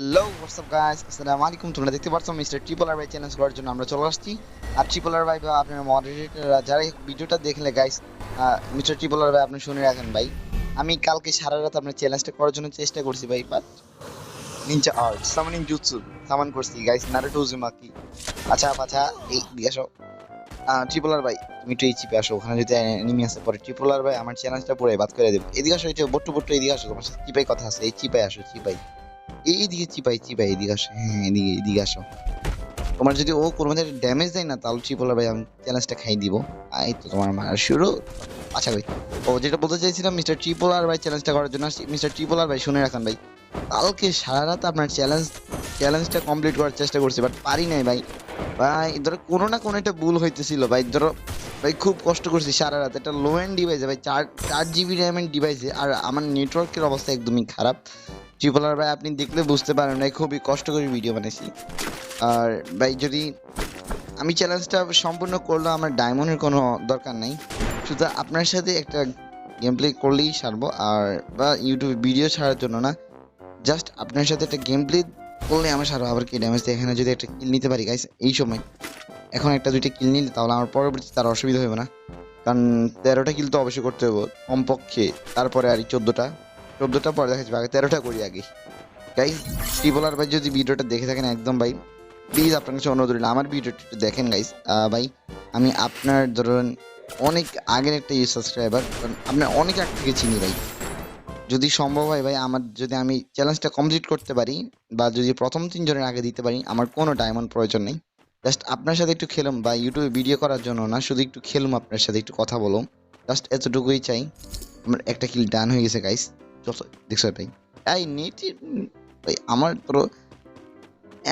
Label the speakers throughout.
Speaker 1: Hello WhatsApp guys আসসালামু আলাইকুম তোমরা দেখতে পাচ্ছ মিস্টার ট্রিপল আর বাই চ্যালেঞ্জ করার জন্য আমরা চলে আসছি। আর ট্রিপল আর ভাই আপনার মডারেটররা যারা ভিডিওটা দেখলে গাইস মিস্টার ট্রিপল আর ভাই আপনি শুনে রাখেন, ভাই। আমি কালকে সারা রাত আপনার চ্যালেঞ্জটা করার জন্য চেষ্টা করছি, ভাই but ninja art summoning jutsu summon করছি গাইস নারুটো উজুমাকি আচ্ছা আচ্ছা এই দিকে আসো। ট্রিপল আর ভাই তুমি একটু এই চিপে আসো, ওখানে যদি এনিমি আছে, পরে ট্রিপল আর ভাই আমার চ্যালেঞ্জটা পুরো বাদ করে দেবে। এদিকে আসো যে বট্টু বট্টু এদিকে আসো, তোমার সাথে চিপাই কথা আছে, এই চিপাই আসো চিপাই এইদিকে চিপাই চিপাই, এদিকে আসো। হ্যাঁ এদিকে এদিকে আসো। তোমার যদি ও কোনো মধ্যে ড্যামেজ দেয় না, তাহলে ট্রিপল ভাই, আমি চ্যালেঞ্জটা খাই দিব। এই তো তোমার মারা শুরু। আচ্ছা ভাই, ও যেটা বলতে চাইছিলাম মিস্টার ট্রিপল আর ভাই চ্যালেঞ্জটা করার জন্য মিস্টার ট্রিপল আর ভাই, শুনে রাখেন ভাই, কালকে সারা রাত আপনার চ্যালেঞ্জ চ্যালেঞ্জটা কমপ্লিট করার চেষ্টা করছি বাট পারি নাই ভাই। ভাই, ধরো কোনো না কোনো একটা ভুল হইতেছিল, ভাই, ধরো, ভাই, খুব কষ্ট করছি সারা রাত। এটা লো এন্ড ডিভাইসে ভাই, চার চার জিবি র্যামের ডিভাইসে আর আমার নেটওয়ার্কের অবস্থা একদমই খারাপ। ট্রিপল ভাই, আপনি দেখলে বুঝতে পারেন ভাই খুবই কষ্ট করে ভিডিও বানাইছি। আর ভাই, যদি আমি চ্যালেঞ্জটা সম্পূর্ণ করলে আমার ডায়মন্ডের কোনো দরকার নাই। শুধু আপনার সাথে একটা গেম প্লে করলেই সারবো, আর বা ইউটিউবে ভিডিও ছাড়ার জন্য না জাস্ট আপনার সাথে একটা গেম প্লে করলে আমার সারবো আবার কি ড্যামেজ এখানে যদি একটা কিল নিতে পারি গাইস এই সময়। এখন একটা, দুইটা কিল নিলে তাহলে আমার পরবর্তী তার অসুবিধা হবে না। কারণ তেরোটা কিল তো অবশ্যই করতে হবে কমপক্ষে, তারপরে আর চোদ্দোটা। চোদ্দোটা পরে দেখাচ্ছি আগে তেরোটা করি আগে। গাইস ট্রিপলার ভাই যদি ভিডিওটা দেখে থাকেন একদম ভাই প্লিজ আপনার কাছে অনুরোধ রইল, আমার ভিডিওটা একটু দেখেন গাইস ভাই, আমি আপনার ধরুন অনেক আগের একটা ইউ সাবস্ক্রাইবার আপনার অনেক আগ থেকে চিনি ভাই। যদি সম্ভব হয় ভাই, আমার যদি আমি চ্যালেঞ্জটা কমপ্লিট করতে পারি, বা যদি প্রথম তিনজনের আগে দিতে পারি, আমার কোনো ডায়মন্ড প্রয়োজন নেই। জাস্ট আপনার সাথে একটু খেলুম, বা ইউটিউবে ভিডিও করার জন্য না, শুধু একটু খেলুম, আপনার সাথে একটু কথা বলুম। জাস্ট এতটুকুই চাই, আমার একটা কিল ডান হয়ে গেছে গাইস দেখছ ভাই এই নেট ভাই আমার তোর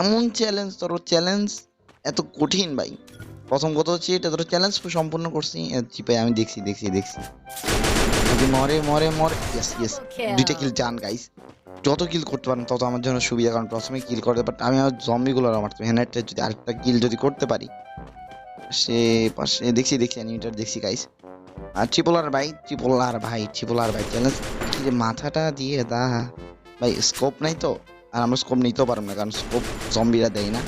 Speaker 1: এমন চ্যালেঞ্জ তোর চ্যালেঞ্জ এত কঠিন ভাই। প্রথম কথা হচ্ছে এটা তোর চ্যালেঞ্জ সম্পূর্ণ করছি। চিপাই আমি দেখছি দেখছি দেখছি। যদি মরে মরে মরে ইয়েস ইয়েস দুইটা কিল চান গাইস যত কিল করতে পারেন তত আমার জন্য সুবিধা কারণ প্রথমে কিল করতে বাট আমি আমার জম্বিগুলো আমার হ্যান্ডটা যদি আরেকটা কিল যদি করতে পারি সে পাশে দেখছি দেখছি অ্যানিমেটার দেখছি গাইস আর ট্রিপল আর ভাই ট্রিপল আর ভাই ট্রিপল আর ভাই চ্যালেঞ্জ যে মাথাটা দিয়ে দা, ভাই স্কোপ নাই তো। আর আমরা স্কোপ নিতেও পারব না, কারণ স্কোপ জম্বিরা দেয় না।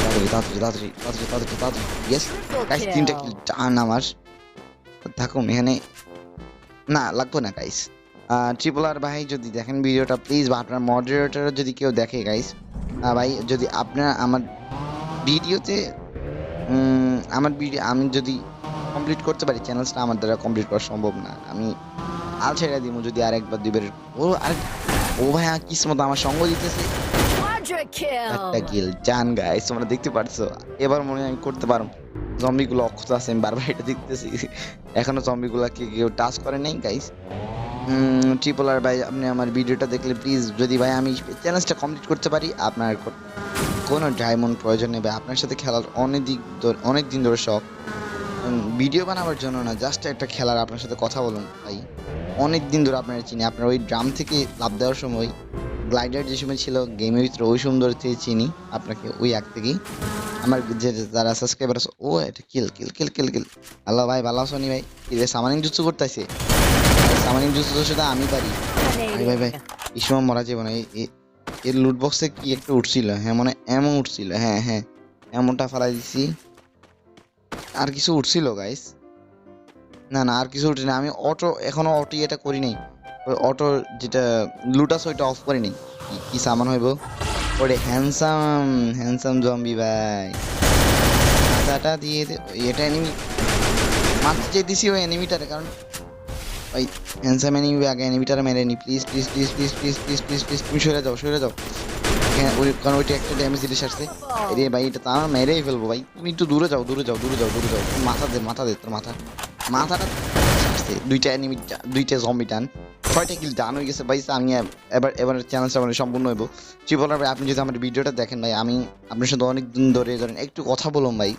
Speaker 1: তাড়াতাড়ি তাড়াতাড়ি তাড়াতাড়ি তাড়াতাড়ি তাড়াতাড়ি ইয়েস গাইস টান আমার। থাকুন এখানে না, লাগবে না গাইস ট্রিপল ভাই, যদি দেখেন ভিডিওটা প্লিজ আপনার মডারেটর যদি কেউ দেখে গাইস ভাই, যদি আপনার আমার ভিডিওতে আমার ভিডিও আমি যদি কমপ্লিট করতে পারি চ্যানেলটা আমার দ্বারা কমপ্লিট করা সম্ভব না। আমি আল ছেড়ে দিব যদি আর একবার দুইবার ও আর ও ভাই কিসমত আমার সঙ্গ দিতেছে। একটা কিল জান গাইস তোমরা দেখতে পারছ? এবার মনে হয় আমি করতে পারব। জম্বিগুলো অক্ষত আছে আমি বারবার এটা দেখতেছি। এখনও জম্বিগুলোকে কেউ টাচ করে নাই গাইস ট্রিপল আর ভাই আপনি আমার ভিডিওটা দেখলে প্লিজ যদি ভাই আমি চ্যালেঞ্জটা কমপ্লিট করতে পারি আপনার কোনো ডায়মন্ড প্রয়োজন নেই ভাই। আপনার সাথে খেলার অনেক দিক ধরে- অনেক দিন ধরে শখ। ভিডিও বানাবার জন্য না জাস্ট একটা খেলার আপনার সাথে কথা বলুন ভাই। অনেক দিন ধরে আপনারা চিনি। আপনার ওই ড্রাম থেকে লাভ দেওয়ার সময় গ্লাইডার যে সময় ছিল গেমের ভিতরে ওই সুন্দর থেকে চিনি। আপনাকে ওই এক থেকেই। আমার যে যারা সাবস্ক্রাইবার আছে ও এটা কিল কিল কিল কিল কিল আল্লাহ ভাই ভালো আছো নি ভাই? কি রে সামানিং জুৎসু করতেছে? সামানিং তো শুধু আমি পারি। ভাই ভাই ভাই এই সময় মরা যাবে না এর লুট বক্সে কি একটা উঠছিল? হ্যাঁ মানে এমন উঠছিল হ্যাঁ হ্যাঁ। এমনটা ফালাই দিছি। আর কিছু উঠছিল গাইস না না, আর কিছু উঠে না। আমি অটো এখনও অটো এটা করি নাই অটো যেটা লুটাস ওইটা অফ করি নাই কি- সামান হইব? ওরে হ্যান্ডসাম হ্যান্ডসাম জম্বি ভাই। মাথাটা দিয়ে এটা এনিমি মারতে চাইতেছি ওই এনিমিটারে কারণ ওই হ্যান্ডসাম এনিমি আগে এনিমিটারে মেরে নি। Please please please please please please please please তুমি সরে যাও সরে যাও। হ্যাঁ ওই, কারণ ওইটা একটা ড্যামেজ সারছে রে ভাই, এটা তো আমার মেরেই ফেলব ভাই। তুমি একটু দূরে যাও দূরে যাও দূরে যাও দূরে যাও। মাথা দে মাথা দে তোর মাথা। মাথাটা দুইটা দুইটা ছয়টা হয়ে গেছে। ভাই, আমি এবার মানে সম্পূর্ণ ভাই, আপনি যদি আমার ভিডিওটা দেখেন ভাই, আমি আপনার সাথে অনেক দিন ধরে ধরেন একটু কথা বলুন ভাই।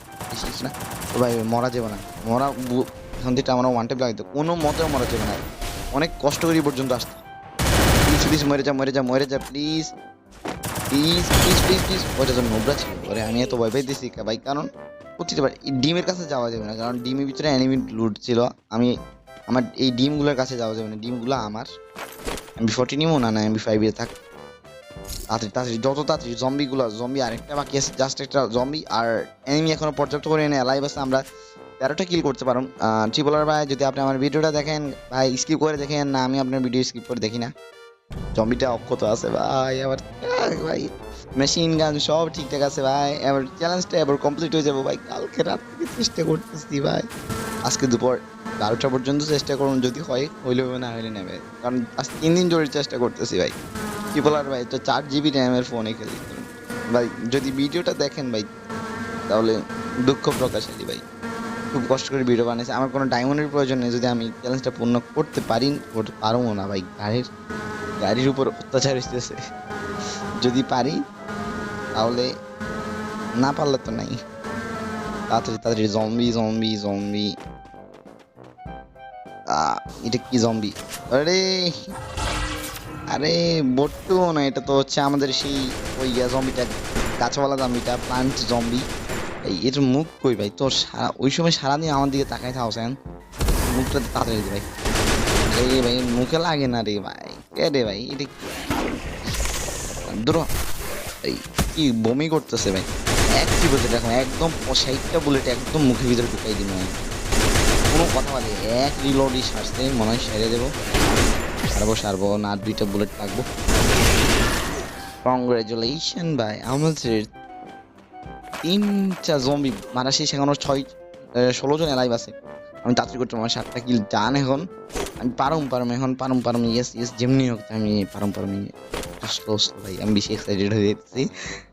Speaker 1: না। তো ভাই, মরা যাবে না। মরা এখন আমার ওয়ান টাইপ লাগতো কোনো মতেও মরা যাবে না অনেক কষ্ট করি পর্যন্ত আসতে প্লিজ প্লিজ মরে যা মরে যা মরে যা please please please please please ওটা তো নোবরা ছিল। আমি এত ভয় পাই দিছি ভাই। কারণ বার এই ডিমের কাছে যাওয়া যাবে না, কারণ ডিমের ভিতরে অ্যানিমি লুট ছিল। আমি, আমার এই ডিমগুলোর কাছে যাওয়া যাবে না, ডিমগুলো আমার। এমবি ফোরটি নিবো না না এমবি ফাইভ থাক। তাড়াতাড়ি তাড়াতাড়ি, যত তাড়াতাড়ি জম্বিগুলো জম্বি আরেকটা বাকি আছে জাস্ট একটা জম্বি আর এনিমি এখনও পর্যাপ্ত করে এনে লাইভ আছে, আমরা তেরোটা কিল করতে পারুন ট্রিপলার ভাই, যদি আপনি আমার ভিডিওটা দেখেন, ভাই স্কিপ করে দেখেন, না, আমি আপনার ভিডিও স্কিপ করে দেখি না। জম্বিটা অফ কত আছে? ভাই, আবার ভাই মেশিন গান সব ঠিকঠাক আছে, ভাই। এবার চ্যালেঞ্জটা এবার কমপ্লিট হয়ে যাব, ভাই। কালকে রাত থেকে চেষ্টা করতেছি, ভাই। আজকে দুপুর বারোটা পর্যন্ত চেষ্টা করুন, যদি হয় হইলে না হইলে নেবে কারণ আজ তিন দিন ধরে চেষ্টা করতেছি, ভাই। কি বলার ভাই, তো চার জিবি র্যামের ফোনে খেলি। ভাই, যদি ভিডিওটা দেখেন, ভাই, তাহলে দুঃখ প্রকাশালী ভাই। খুব কষ্ট করে ভিডিও বানিয়েছে আমার কোনো ডায়মন্ডের প্রয়োজন নেই। যদি আমি চ্যালেঞ্জটা পূর্ণ করতে পারি পারব না, ভাই, গাড়ির। গাড়ির উপর অত্যাচার হইতেছে। যদি পারি, তাহলে না পারলে তো নাই। তাড়াতাড়ি তাড়াতাড়ি জম্বি জম্বি জম্বি এটা কি জম্বি আরে আরে, বট্টু না, এটা তো হচ্ছে আমাদের সেই ওই ইয়া জম্বিটা গাছওয়ালা জম্বিটা প্লান্ট জম্বি এই, এর মুখ কই ভাই? তোর সারা, ওই সময় সারাদিন আমার দিকে তাকাই থাকছেন মুখটা তাড়াতাড়ি ভাই। আরে ভাই, মুখে লাগে না রে ভাই। রে ভাই, এটা হ। এই কি বমি করতেছে ভাই? এক কি বলতে দেখো, একদম ষাটটা বুলেট একদম মুখের ভিতরে ঢুকাই দিন ভাই। কোনো কথা বলে এক রিলোডই সারতে মনে হয় সেরে দেবো। সারবো সারবো, না দুইটা বুলেট লাগবো। কংগ্রেচুলেশন ভাই, আমাদের তিনটা জম্বি মারা শেষ, এখনও ছয় ষোলো জন লাইভ আছে। আমি তাড়াতাড়ি করতে আমার সাতটা কিল ডান এখন। আমি পারম পারম, এখন পারম পারম ইয়েস ইয়েস যেমনি হোক আমি পারম পারুম স্লো স্লো ভাই, আমি বেশি এক্সাইটেড হয়ে যাচ্ছি।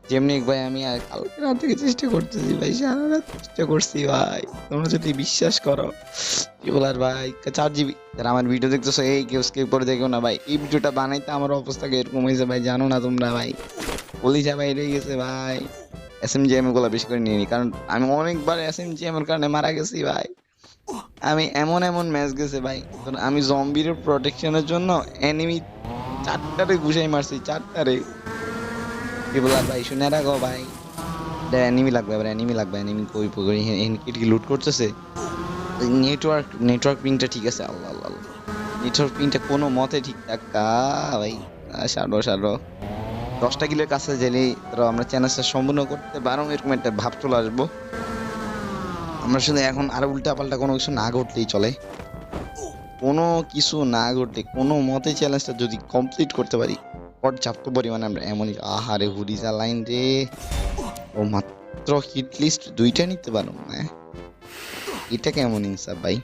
Speaker 1: যেমনি ভাই, আমি আর কালকে রাত থেকে চেষ্টা করতেছি ভাই, সারা রাত চেষ্টা করছি ভাই। তোমরা যদি বিশ্বাস করো কি বলার ভাই, চার জিবি যারা আমার ভিডিও দেখতেছো, এই কেউ স্কিপ করে দেখো না ভাই। এই ভিডিওটা বানাইতে আমার অবস্থা এরকম হয়েছে ভাই, জানো না তোমরা ভাই। ভাই রয়ে গেছে ভাই। এস এম জি এমগুলো বেশি করে নিয়ে কারণ আমি অনেকবার এস এম জি এম এর কারণে মারা গেছি ভাই। আমি এমন এমন ম্যাচ গেছে ভাই। আমি জম্বির প্রোটেকশনের জন্য এনিমি চারটারে ঘুষাই মারছি, চারটারে। কি বলার ভাই, শুনে রাখো ভাই। এনিমি লাগবে এবার এনিমি লাগবে। এনিমি কই কই এনকিট কি লুট করতেছে? নেটওয়ার্ক নেটওয়ার্ক পিংটা ঠিক আছে। আল্লাহ আল্লাহ নেটওয়ার্ক পিংটা কোনো মতে ঠিকঠাক কা ভাই। সারো সারো। দশটা কিলোর কাছে গেলেই আমরা চ্যালেঞ্জটা সম্পূর্ণ করতে পারো এরকম একটা ভাব চলে আসব। আমরা শুধু এখন আর উল্টা পাল্টা কোনো কিছু না ঘটলেই চলে। কোনো কিছু না ঘটলে, কোনো মতে চ্যালেঞ্জটা যদি কমপ্লিট করতে পারি পর্যাপ্ত পরিমাণে আমরা এমনই, আহারে হুডিজা লাইন রে। ও মাত্র হিট লিস্ট দুইটা নিতে পারো না। এটা কেমন ইনসাফ ভাই?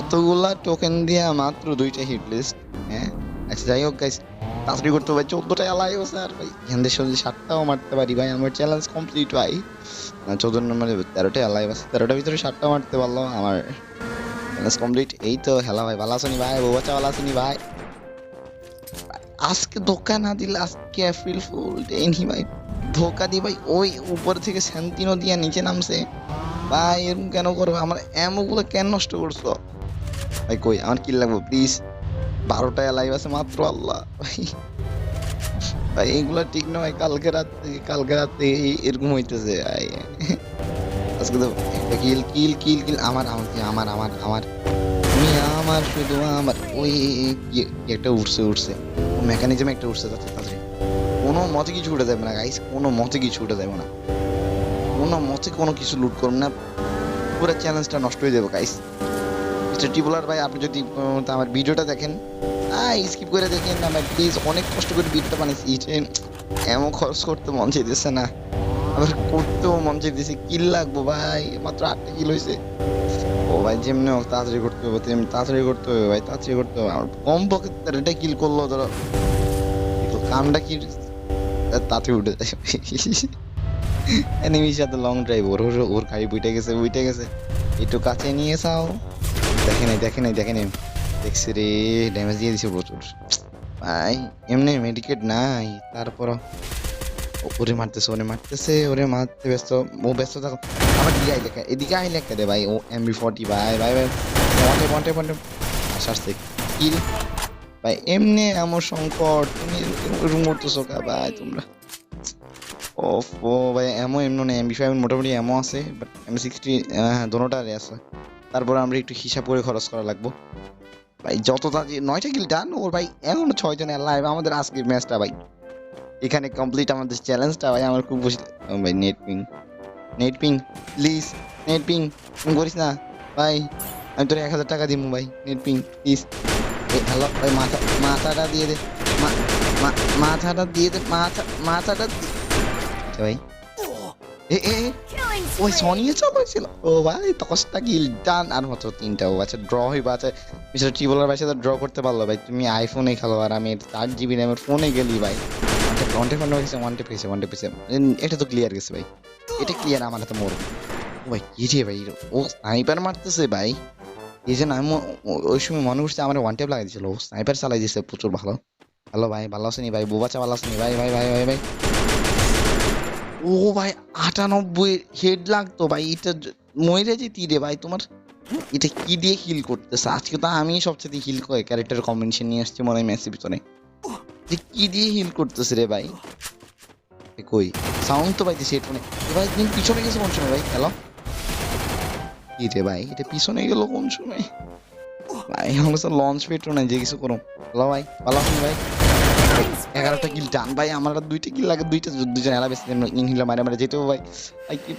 Speaker 1: এতগুলা টোকেন দিয়া মাত্র দুইটা হিট লিস্ট হ্যাঁ? আচ্ছা যাই হোক গাইস তাড়াতাড়ি করতে ভাই চোদ্দটা এলাই স্যার ভাই। এখান থেকে যদি সাতটাও মারতে পারি ভাই। আমার চ্যালেঞ্জ কমপ্লিট ভাই। চোদ্দ নম্বরে তেরোটা এলাই আছে। তেরোটার ভিতরে সাতটা মারতে পারল আমার। চ্যালেঞ্জ কমপ্লিট এই তো হেলা ভাই, ভালো আছেনি ভাই? বউ বাচ্চা ভালো আছেনি ভাই? আজকে ধোকা না দিলে আজকে এপ্রিল ফুল ডেনি ভাই। ধোকা দিয়ে ভাই, ওই উপর থেকে শান্তিনো দিয়া নিচে নামছে। ভাই এরকম কেন করবে? আমার এমোগুলো কেন নষ্ট করছ? ভাই, কই? আমার কি লাগবে প্লিজ বারোটা লাইভ আছে মাত্র, আল্লাহ। ভাই, এগুলো ঠিক নয়, কালকে রাত কালকে রাত এরকম হইতেছে আজকে তো কিল কিল কিল কিল আমার আমার আমার আমার আমার? আমার, শুধু আমার। ওই একটা উঠছে উঠছে মেকানিজম একটা উঠছে তাতে কোনো মতে কিছু উঠে যাবে না গাইস কোনো মতে কিছু উঠে যাবে না। কোনো মতে কোনো কিছু লুট করবে না। পুরো চ্যালেঞ্জটা নষ্ট হয়ে যাবে গাইস মিস্টার টিবুলার ভাই, আপনি যদি আমার ভিডিওটা দেখেন স্কিপ করে দেখেন ভাই প্লিজ অনেক কষ্ট করে ভিডিওটা বানিয়েছি এমন খরচ করতে মন চাইতেছে না। আবার করতেও মন চাইতেছে, কিল লাগবো ভাই, মাত্র আটটা কিল হয়েছে ও ভাই, যেমনি হোক, তাড়াতাড়ি করতে হবে, তেমনি তাড়াতাড়ি করতে হবে, ভাই, তাড়াতাড়ি করতে হবে। আমার কম পক্ষে তেরোটা কিল করল, ধরো। কামটা কি তাড়াতাড়ি উঠে যায়। এনিমির সাথে লং ড্রাইভ ওর ওর গাড়ি বুইটে গেছে বুইটে গেছে। একটু কাছে নিয়ে যাও। দেখে নাই দেখে নাই দেখে নাই। দেখছি রে ড্যামেজ দিয়ে দিছে প্রচুর। ভাই, এমনি মেডিকেট নাই, তারপর ওরে মারতেছে ওরে মারতেছে, ওরে মারতে ব্যস্ত, ও ব্যস্ত থাকো আমার দিকে আইলে কে- এদিকে আইলে কে রে ভাই, ও এমবি ফর্টি ভাই ভাই ভাই। পন্টে পন্টে পন্টে। আসারছে কিল ভাই, এমনি আমার সংকট, তুমি এরকম করতেছো কা ভাই, তোমরা? ওফ, ও ভাই এমন নেই এমবি ফাইভ মোটামুটি এমও আছে বাট এম সিক্সটি হ্যাঁ দোনোটারে আছে। তারপর আমরা একটু হিসাব করে খরচ করা লাগবো। ভাই, যত তাড়াতাড়ি নয়টা কিল ডান ওর ভাই এখনও ছয় জন লাইভ আমাদের আজকের ম্যাচটা ভাই। এখানে কমপ্লিট আমাদের চ্যালেঞ্জটা ভাই, আমার খুব ভাই net ping net ping please net ping করিস না। ভাই, আমি তোর এক হাজার টাকা দিব ভাই নেট পিং প্লিজ হ্যালো ভাই, মাথা, মাথাটা দিয়ে দে মাথাটা দিয়ে দে, মাথা, মাথাটা আচ্ছা ভাই। ওই. সনিয়ে চলেছিল ও ভাই দশটা কিল ডান আর মাত্র তিনটা। ও আচ্ছা ড্র হইবা আচ্ছা মিস্টার টিবলার ভাই সাথে ড্র করতে পারল ভাই। তুমি আইফোনে খেলো আর আমি চার জিবি র্যামের ফোনে গেলি ভাই। ওয়ান টেপ ওয়ান গেছে ওয়ান টেপ গেছে ওয়ান টেপ এটা তো ক্লিয়ার গেছে ভাই। এটা ক্লিয়ার আমার হাতে মরবে। ও ভাই কি রে ভাই ও স্নাইপার মারতেছে ভাই। এই জন্য আমি ওই সময় মনে করছি আমার ওয়ান টেপ লাগাই দিয়েছিল। ও স্নাইপার চালাই দিয়েছে প্রচুর ভালো। হ্যালো ভাই ভালো আছেনি ভাই? বুবাচা ভালো আছেনি ভাই ভাই ভাই ভাই ভাই। ও ভাই, আটানব্বই হেড লাগতো ভাই, এটা মরে যে তীরে ভাই, তোমার এটা কি দিয়ে হিল করতেছে? আজকে তো আমি সবচেয়ে হিল করে ক্যারেক্টার কম্বিনেশন নিয়ে আসছি মনে হয় ম্যাচের ভিতরে যে কি দিয়ে হিল করতেছে রে ভাই? কই? সাউন্ড তো পাইতেছি হেডফোনে ভাই, তুমি পিছনে গেছো কোন সময় ভাই? হ্যালো কি রে ভাই, এটা পিছনে গেল কোন সময়? ভাই, আমার লঞ্চ পেট্রো নাই, যে কিছু করো হ্যালো ভাই ভালো আছেন ভাই. এগারোটা কিল ডান ভাই আমার দুইটা কিল লাগে দুইটা দুজন এলা বেশি ইনহিলা মারে মারে যেতেও ভাই।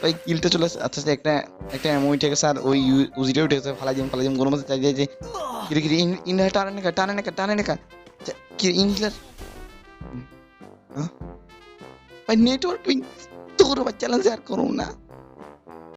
Speaker 1: ভাই কিলটা চলে। আচ্ছা আচ্ছা, একটা একটা এমন উঠে গেছে আর ওই উজিটা উঠে গেছে ফালাই দিম ফালাই দিম কোনো মতে চাই যে কিরে কিরে ইনহিলার টানে নেকা টানে নেকা টানে নেকা আচ্ছা, কি ইনহিলার ভাই নেটওয়ার্ক তোর ভাই চ্যালেঞ্জ আর করুন না।